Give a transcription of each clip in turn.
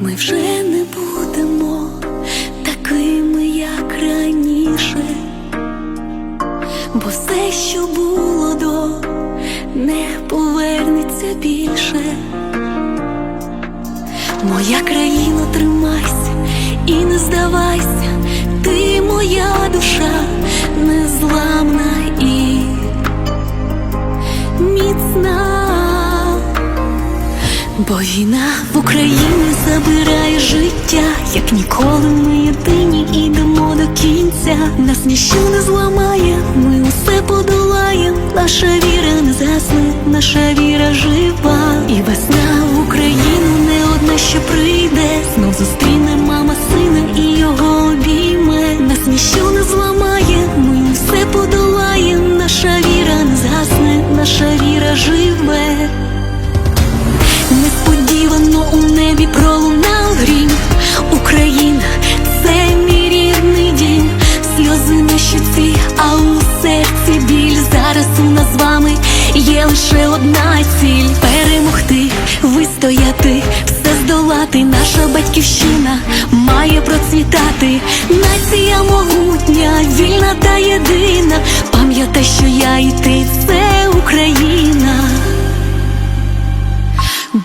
Ми вже не будемо такими, як раніше, бо все, що було не повернеться більше. Моя країна, тримайся і не здавайся, ти моя душа незламна і міцна. Бо війна в Україні забирає життя, як ніколи ми єдині ідемо до кінця. Нас ніщо не зламає, ми усе подолаєм. Наша віра не засне, наша віра жива. І весна в Україну не одна ще прийде. Знов зустріне живе. Несподівано у небі пролунав грім Україна, це мій рідний дім, сльози на щоці, а у серці біль. Зараз у нас з вами є лише одна ціль перемогти, вистояти, все здолати. Наша батьківщина має процвітати. Нація могутня, вільна та єдина. Пам'ятай, що я і ти це Україна.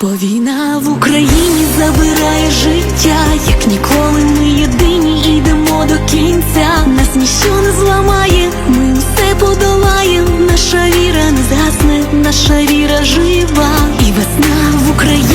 Бо війна в Україні забирає життя, як ніколи ми єдині йдемо до кінця. Нас ніщо не зламає, ми все подолаємо. Наша віра не згасне, наша віра жива. І весна в Україну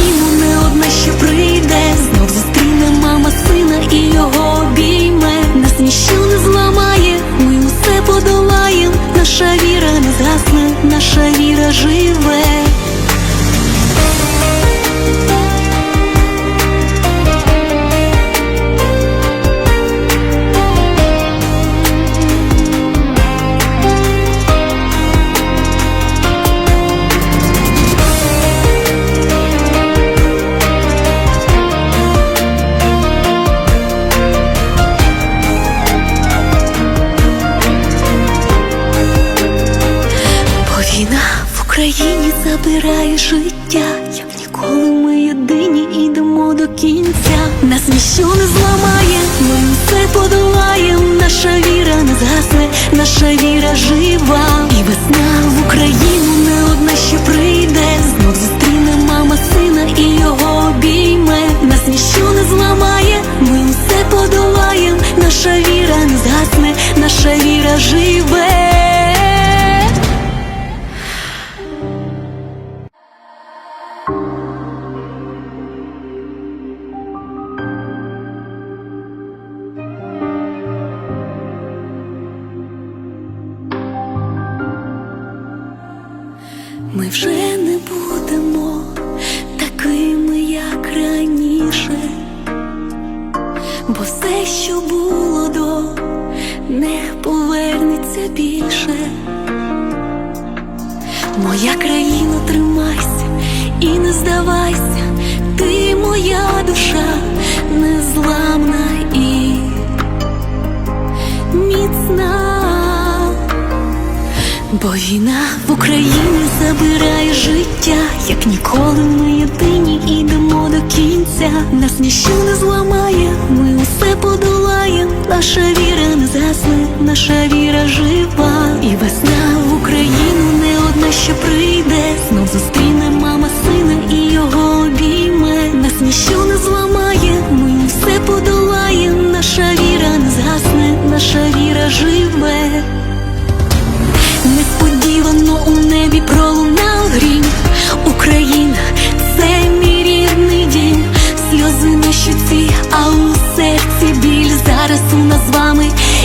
забирає життя, як ніколи ми єдині йдемо до кінця. Нас ніщо не зламає, ми все подолаєм. Наша віра не згасне, наша віра жива. І весна в Україну Ми вже не будемо такими, як раніше, бо все, що було до, не повернеться більше. Моя країна, тримайся і не здавайся, ти моя душа незламна війна в Україні забирає життя, як ніколи ми єдині йдемо до кінця. Нас ніщо не зламає, ми усе подолаєм. Наша віра не засне, наша віра жива. І весна в Україну не одна ще прийде. Знов зустріне мама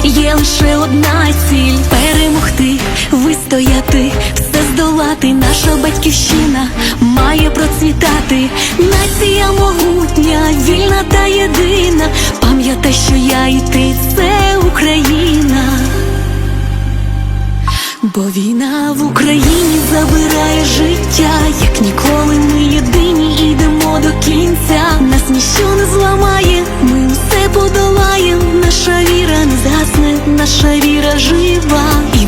є лише одна ціль перемогти, вистояти, все здолати. Наша батьківщина має процвітати. Нація могутня, вільна та єдина. Пам'ятай, що я і ти це Україна. Бо війна в Україні забирає життя, як ніколи ми єдині йдемо до кінця. Нас ніщо не зламає, ми все подолаєм, наша віра не згасне, наша віра жива. І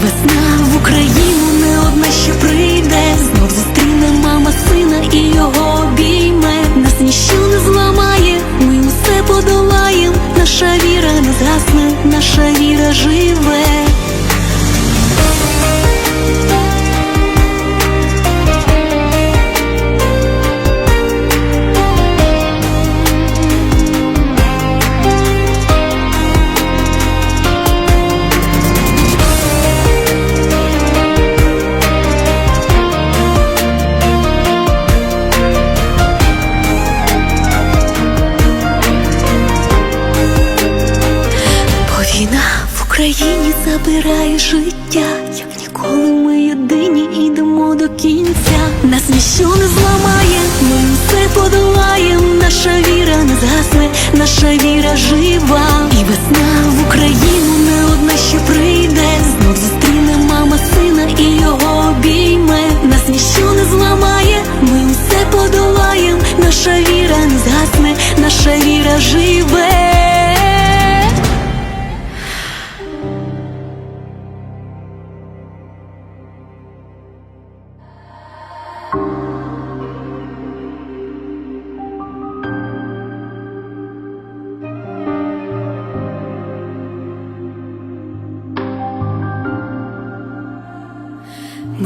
Україні забирає життя, як ніколи ми єдині йдемо до кінця. Нас ніщо не зламає, ми все подолаєм. Наша віра не згасне, наша віра жива. І весна в Україну не одна ще прийде. Знов зустріне мама сина і його обійме. Нас ніщо не зламає, ми все подолаєм. Наша віра не згасне, наша віра живе.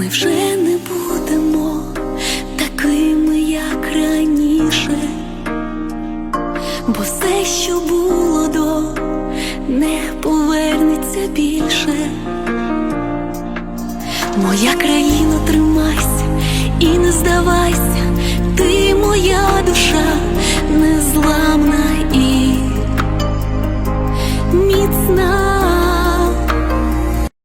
Вже не будемо такими, як раніше, бо все, що було до, не повернеться більше. Моя країна, тримайся і не здавайся, ти моя душа незламна і міцна.